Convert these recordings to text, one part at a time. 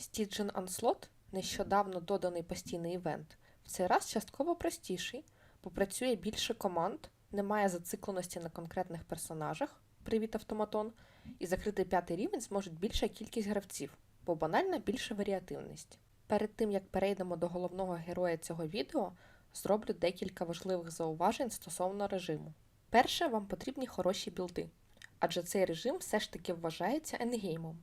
Stygian Onslaught – нещодавно доданий постійний івент. В цей раз частково простіший, бо працює більше команд, немає зацикленості на конкретних персонажах, привіт автоматон, і закрити п'ятий рівень зможуть більша кількість гравців, бо банальна більша варіативність. Перед тим як перейдемо до головного героя цього відео, зроблю декілька важливих зауважень стосовно режиму. Перше, вам потрібні хороші білди, адже цей режим все ж таки вважається ендгеймом.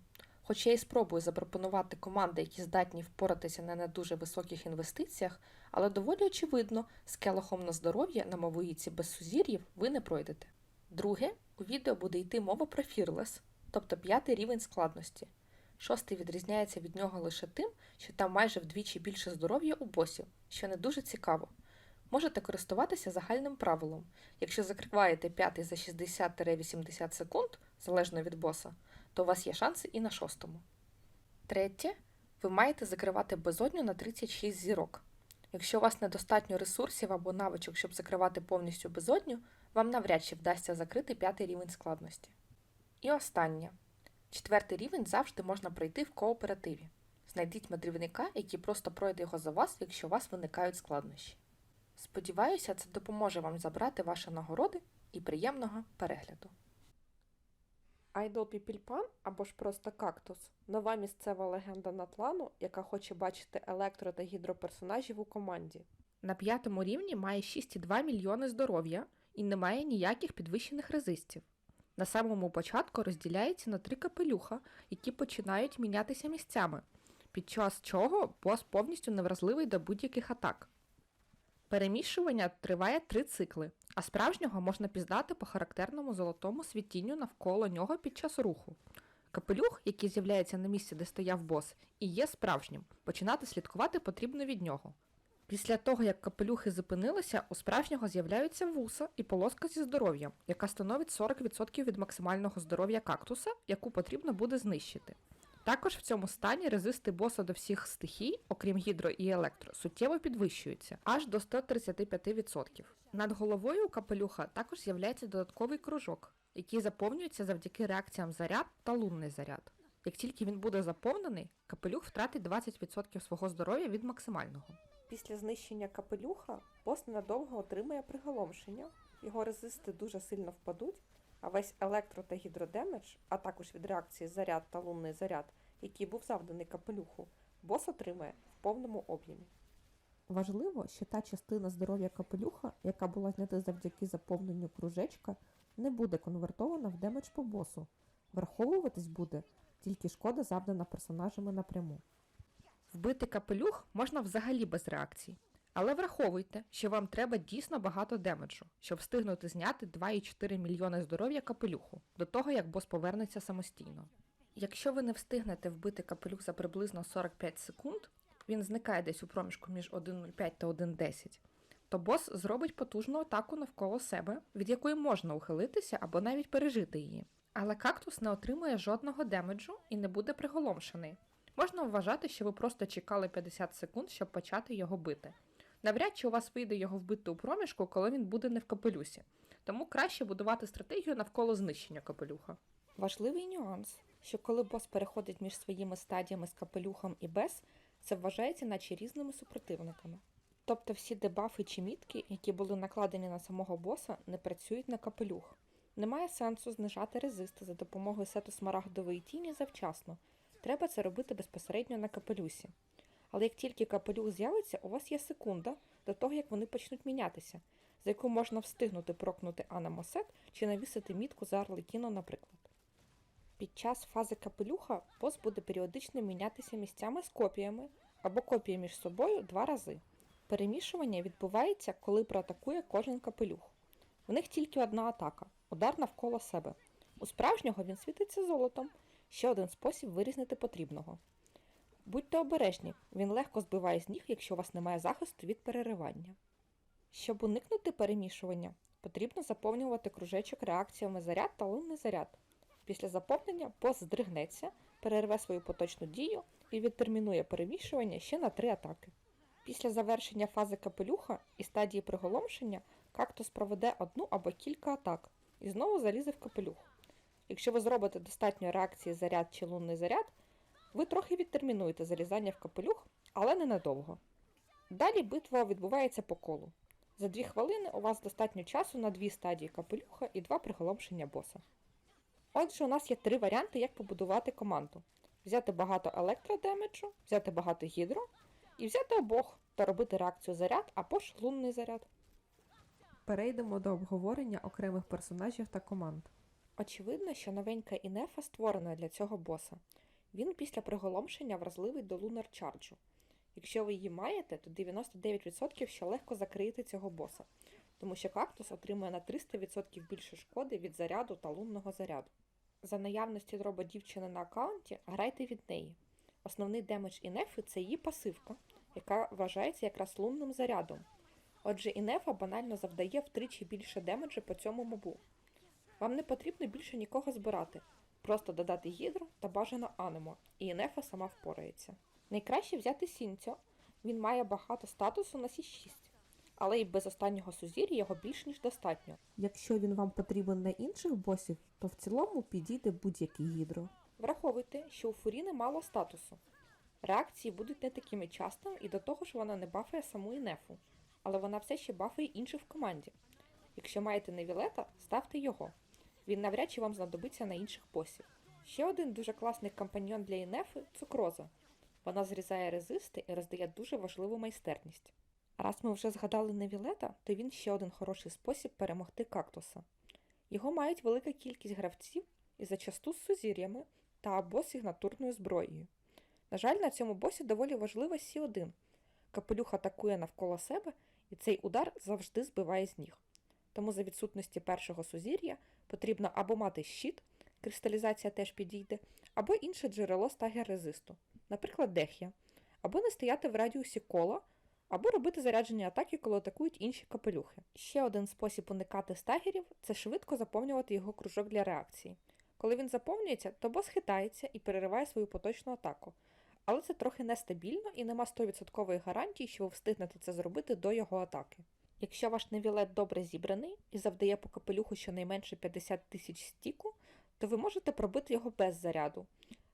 Хоч я і спробую запропонувати команди, які здатні впоратися на не дуже високих інвестиціях, але доволі очевидно, з келохом на здоров'я на мовоїці без сузір'їв ви не пройдете. Друге, у відео буде йти мова про Fearless, тобто п'ятий рівень складності. Шостий відрізняється від нього лише тим, що там майже вдвічі більше здоров'я у босів, що не дуже цікаво. Можете користуватися загальним правилом. Якщо закриваєте п'ятий за 60-80 секунд, залежно від боса, то у вас є шанси і на шостому. Третє, ви маєте закривати безодню на 36 зірок. Якщо у вас недостатньо ресурсів або навичок, щоб закривати повністю безодню, вам навряд чи вдасться закрити п'ятий рівень складності. І останнє. Четвертий рівень завжди можна пройти в кооперативі. Знайдіть мандрівника, який просто пройде його за вас, якщо у вас виникають складнощі. Сподіваюся, це допоможе вам забрати ваші нагороди і приємного перегляду. Айдол Піпільпан або ж просто кактус нова місцева легенда Натлану, яка хоче бачити електро та гідроперсонажів у команді. На п'ятому рівні має 6,2 мільйони здоров'я і не має ніяких підвищених резистів. На самому початку розділяється на три капелюха, які починають мінятися місцями, під час чого бос повністю невразливий до будь-яких атак. Перемішування триває три цикли, а справжнього можна пізнати по характерному золотому світінню навколо нього під час руху. Капелюх, який з'являється на місці, де стояв бос, і є справжнім. Починати слідкувати потрібно від нього. Після того, як капелюхи зупинилися, у справжнього з'являються вуса і полоска зі здоров'ям, яка становить 40% від максимального здоров'я кактуса, яку потрібно буде знищити. Також в цьому стані резисти боса до всіх стихій, окрім гідро і електро, суттєво підвищуються аж до 135%. Над головою у капелюха також з'являється додатковий кружок, який заповнюється завдяки реакціям заряд та лунний заряд. Як тільки він буде заповнений, капелюх втратить 20% свого здоров'я від максимального. Після знищення капелюха бос ненадовго отримає приголомшення, його резисти дуже сильно впадуть, а весь електро та гідродемедж, а також від реакції заряд та лунний заряд, який був завданий капелюху, бос отримає в повному об'ємі. Важливо, що та частина здоров'я капелюха, яка була знята завдяки заповненню кружечка, не буде конвертована в демедж по босу. Враховуватись буде тільки шкода завдана персонажами напряму. Вбити капелюх можна взагалі без реакцій. Але враховуйте, що вам треба дійсно багато демеджу, щоб встигнути зняти 2,4 мільйони здоров'я капелюху до того, як бос повернеться самостійно. Якщо ви не встигнете вбити капелюх за приблизно 45 секунд, він зникає десь у проміжку між 1.05 та 1.10, то бос зробить потужну атаку навколо себе, від якої можна ухилитися або навіть пережити її. Але кактус не отримує жодного демеджу і не буде приголомшений. Можна вважати, що ви просто чекали 50 секунд, щоб почати його бити. Навряд чи у вас вийде його вбити у проміжку, коли він буде не в капелюсі, тому краще будувати стратегію навколо знищення капелюха. Важливий нюанс, що коли бос переходить між своїми стадіями з капелюхом і без, це вважається наче різними супротивниками. Тобто всі дебафи чи мітки, які були накладені на самого боса, не працюють на капелюх. Немає сенсу знижати резисти за допомогою сету смарагдової тіні завчасно. Треба це робити безпосередньо на капелюсі. Але як тільки капелюх з'явиться, у вас є секунда до того, як вони почнуть мінятися, за яку можна встигнути прокнути анамосет чи навісити мітку за Арлекіно, наприклад. Під час фази капелюха бос буде періодично мінятися місцями з копіями або копії між собою два рази. Перемішування відбувається, коли проатакує кожен капелюх. У них тільки одна атака удар навколо себе. У справжнього він світиться золотом, ще один спосіб вирізнити потрібного. Будьте обережні, він легко збиває з ніг, якщо у вас немає захисту від переривання. Щоб уникнути перемішування, потрібно заповнювати кружечок реакціями заряд та лунний заряд. Після заповнення бос здригнеться, перерве свою поточну дію і відтермінує перемішування ще на три атаки. Після завершення фази капелюха і стадії приголомшення кактус проведе одну або кілька атак і знову залізе в капелюх. Якщо ви зробите достатньо реакції заряд чи лунний заряд, ви трохи відтермінуєте залізання в капелюх, але ненадовго. Далі битва відбувається по колу. За дві хвилини у вас достатньо часу на дві стадії капелюха і два приголомшення боса. Отже, у нас є три варіанти, як побудувати команду: взяти багато електродемеджу, взяти багато гідро і взяти обох та робити реакцію заряд або ж лунний заряд. Перейдемо до обговорення окремих персонажів та команд. Очевидно, що новенька Інефа створена для цього боса. Він після приголомшення вразливий до лунар чарджу. Якщо ви її маєте, то 99% що легко закриєте цього боса, тому що кактус отримує на 300% більше шкоди від заряду та лунного заряду. За наявності дроба дівчини на аккаунті грайте від неї. Основний демедж Інефи це її пасивка, яка вважається якраз лунним зарядом. Отже, Інефа банально завдає втричі більше демеджу по цьому мобу. Вам не потрібно більше нікого збирати. Просто додати гідру та бажано анемо, і Інефа сама впорається. Найкраще взяти Сінцьо. Він має багато статусу на Сі6, але і без останнього сузір'я його більш ніж достатньо. Якщо він вам потрібен на інших босів, то в цілому підійде будь-який гідро. Враховуйте, що у Фуріни мало статусу. Реакції будуть не такими частими, і до того ж вона не бафає саму Інефу, але вона все ще бафає інших в команді. Якщо маєте Невілета, ставте його. Він навряд чи вам знадобиться на інших босів. Ще один дуже класний компаньйон для Інефи цукроза. Вона зрізає резисти і роздає дуже важливу майстерність. Раз ми вже згадали Невілета, то він ще один хороший спосіб перемогти кактуса. Його мають велика кількість гравців і зачасту з сузір'ями та або сигнатурною зброєю. На жаль, на цьому босі доволі важлива Сі1. Капелюх атакує навколо себе, і цей удар завжди збиває з ніг. Тому за відсутності першого сузір'я потрібно або мати щит, кристалізація теж підійде, або інше джерело стагер резисту, наприклад, дех'я, або не стояти в радіусі кола, або робити заряджені атаки, коли атакують інші капелюхи. Ще один спосіб уникати стагерів це швидко заповнювати його кружок для реакції. Коли він заповнюється, то бос хитається і перериває свою поточну атаку. Але це трохи нестабільно і нема 100% гарантії, що ви встигнете це зробити до його атаки. Якщо ваш невілет добре зібраний і завдає по капелюху щонайменше 50 тисяч стіку, то ви можете пробити його без заряду.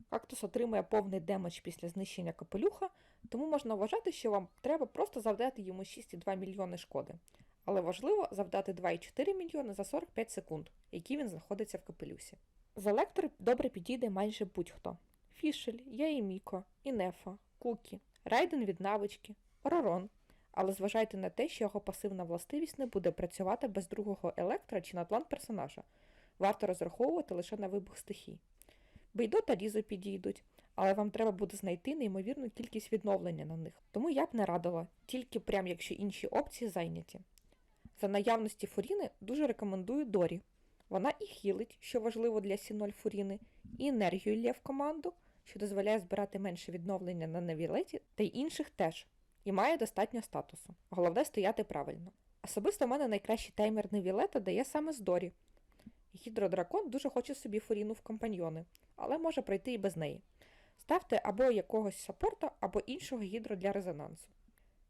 Кактус отримує повний демедж після знищення капелюха, тому можна вважати, що вам треба просто завдати йому 6,2 мільйони шкоди. Але важливо завдати 2,4 мільйони за 45 секунд, які він знаходиться в капелюсі. За лектор добре підійде майже будь-хто: Фішель, Яєміко, Інефа, Кукі, Райден від навички, Оророн. Але зважайте на те, що його пасивна властивість не буде працювати без другого електра чи натлан персонажа. Варто розраховувати лише на вибух стихій. Бейдо та Лізо підійдуть, але вам треба буде знайти неймовірну кількість відновлення на них. Тому я б не радила, тільки прям якщо інші опції зайняті. За наявності фуріни дуже рекомендую Дорі. Вона і хілить, що важливо для Сі0 фуріни, і енергію лє в команду, що дозволяє збирати менше відновлення на невілеті, та й інших теж, і має достатньо статусу. Головне стояти правильно. Особисто в мене найкращий таймер невілета дає саме з Дорі. Гідродракон дуже хоче собі фуріну в компаньйони, але може пройти і без неї. Ставте або якогось саппорта, або іншого гідро для резонансу.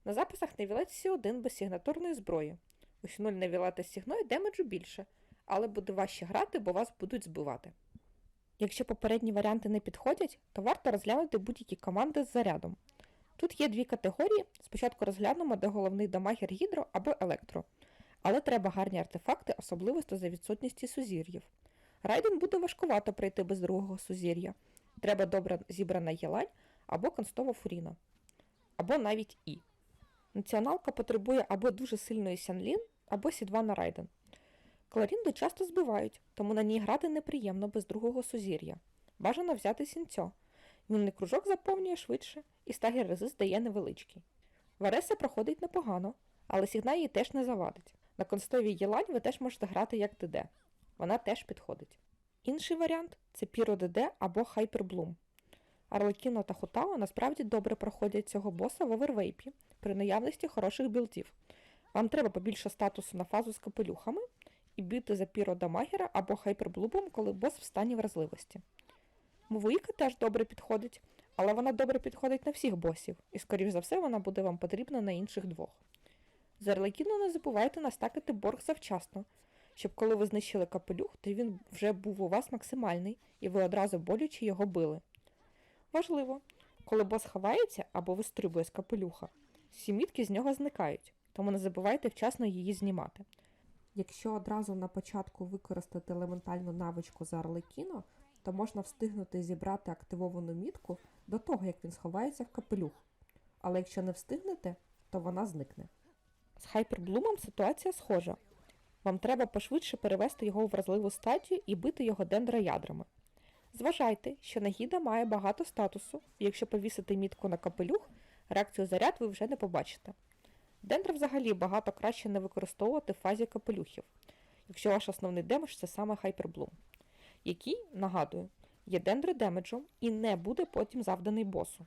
На записах Невілет Сі1 без сигнатурної зброї. У Сі0 Невілета з сігною демеджу більше, але буде важче грати, бо вас будуть збивати. Якщо попередні варіанти не підходять, то варто розглянути будь-які команди з зарядом. Тут є дві категорії. Спочатку розглянемо, де головний дамагер гідро або електро. Але треба гарні артефакти, особливості за відсутністю сузір'їв. Райден буде важкувато пройти без другого сузір'я. Треба добре зібрана єлань або констова фуріна, або навіть І. Націоналка потребує або дуже сильної сянлін, або сі2 на Райден. Кларінду часто збивають, тому на ній грати неприємно без другого сузір'я. Бажано взяти сінцьо. Він кружок заповнює швидше, і стагер резист дає невеличкий. Вареса проходить непогано, але сігна її теж не завадить. На констовій Єлань ви теж можете грати як ДД. Вона теж підходить. Інший варіант це Піро ДД або Хайперблум. Арлекіно та Хутао насправді добре проходять цього боса в овервейпі при наявності хороших білдів. Вам треба побільше статусу на фазу з капелюхами і бити за Піро Дамагера або Хайперблумом, коли бос в стані вразливості. Мовуїка теж добре підходить, але вона добре підходить на всіх босів, і, скоріш за все, вона буде вам потрібна на інших двох. З Арлекіно не забувайте настакати борг завчасно, щоб коли ви знищили капелюх, то він вже був у вас максимальний, і ви одразу болюче його били. Важливо. Коли бос ховається або вистрибує з капелюха, всі мітки з нього зникають, тому не забувайте вчасно її знімати. Якщо одразу на початку використати елементальну навичку за Арлекіно, то можна встигнути зібрати активовану мітку до того, як він сховається в капелюх. Але якщо не встигнете, то вона зникне. З хайперблумом ситуація схожа. Вам треба пошвидше перевести його у вразливу стадію і бити його дендроядрами. Зважайте, що нагіда має багато статусу, і якщо повісити мітку на капелюх, реакцію заряд ви вже не побачите. Дендр взагалі багато краще не використовувати в фазі капелюхів, якщо ваш основний демедж це саме хайперблум, який, нагадую, є дендродемеджом і не буде потім завданий босу.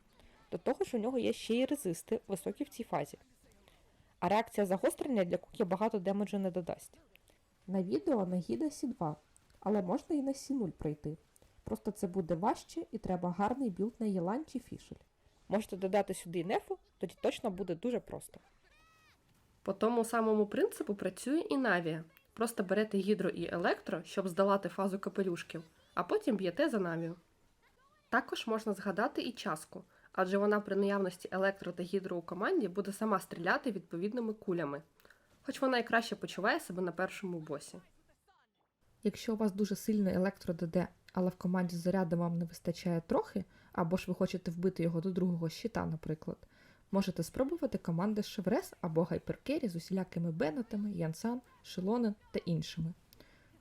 До того ж у нього є ще й резисти високі в цій фазі. А реакція загострення для куки багато демеджу не додасть. На відео Нагіда Сі2, але можна і на Сі0 пройти. Просто це буде важче і треба гарний білд на Єлань чи Фішель. Можете додати сюди нефу, тоді точно буде дуже просто. По тому самому принципу працює і Навія. Просто берете гідро і електро, щоб здолати фазу капелюшків, а потім б'єте за Навію. Також можна згадати і часку, адже вона при наявності електро та гідро у команді буде сама стріляти відповідними кулями, хоч вона і краще почуває себе на першому босі. Якщо у вас дуже сильний електро ДД, але в команді заряду вам не вистачає трохи, або ж ви хочете вбити його до другого щита, наприклад, можете спробувати команди Шеврес або Гайперкері з усілякими Беннетами, Янсан, Шелонен та іншими.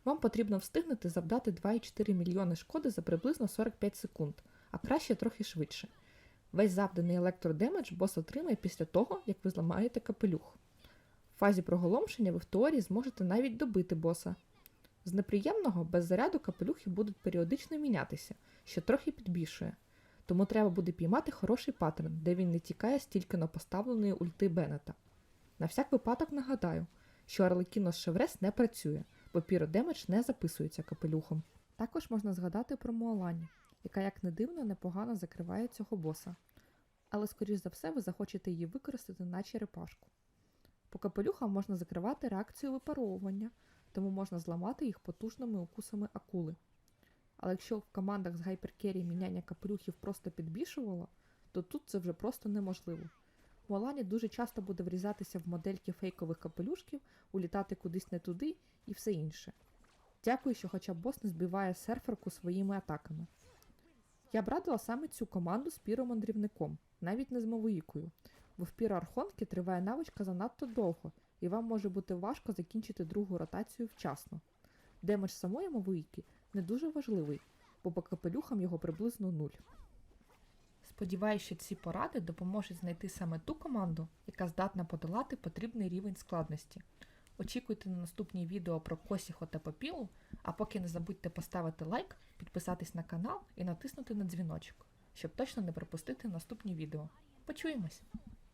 Вам потрібно встигнути завдати 2,4 мільйони шкоди за приблизно 45 секунд, а краще трохи швидше. Весь завданий електродемедж бос отримає після того, як ви зламаєте капелюх. В фазі проголомшення ви в теорії зможете навіть добити боса, з неприємного без заряду капелюхи будуть періодично мінятися, що трохи підбільшує. Тому треба буде піймати хороший паттерн, де він не тікає з тільки на поставленої ульти Беннета. На всяк випадок нагадаю, що Арлекіно з Шеврес не працює, бо піродемедж не записується капелюхом. Також можна згадати про Муалані, яка, як не дивно, непогано закриває цього боса. Але, скоріш за все, ви захочете її використати на черепашку. По капелюхам можна закривати реакцію випаровування, тому можна зламати їх потужними укусами акули. Але якщо в командах з гайперкері міняння капелюхів просто підбільшувало, то тут це вже просто неможливо. Муалані дуже часто буде врізатися в модельки фейкових капелюшків, улітати кудись не туди і все інше. Дякую, що хоча б бос не збиває серферку своїми атаками. Я б радила саме цю команду з піромандрівником, навіть не з мовоїкою, бо в піроархонки триває навичка занадто довго, і вам може бути важко закінчити другу ротацію вчасно. Демедж самої мовоїки не дуже важливий, бо по капелюхам його приблизно нуль. Сподіваюсь, що ці поради допоможуть знайти саме ту команду, яка здатна подолати потрібний рівень складності. Очікуйте на наступні відео про Косіхо та Попілу, а поки не забудьте поставити лайк, підписатись на канал і натиснути на дзвіночок, щоб точно не пропустити наступні відео. Почуємось!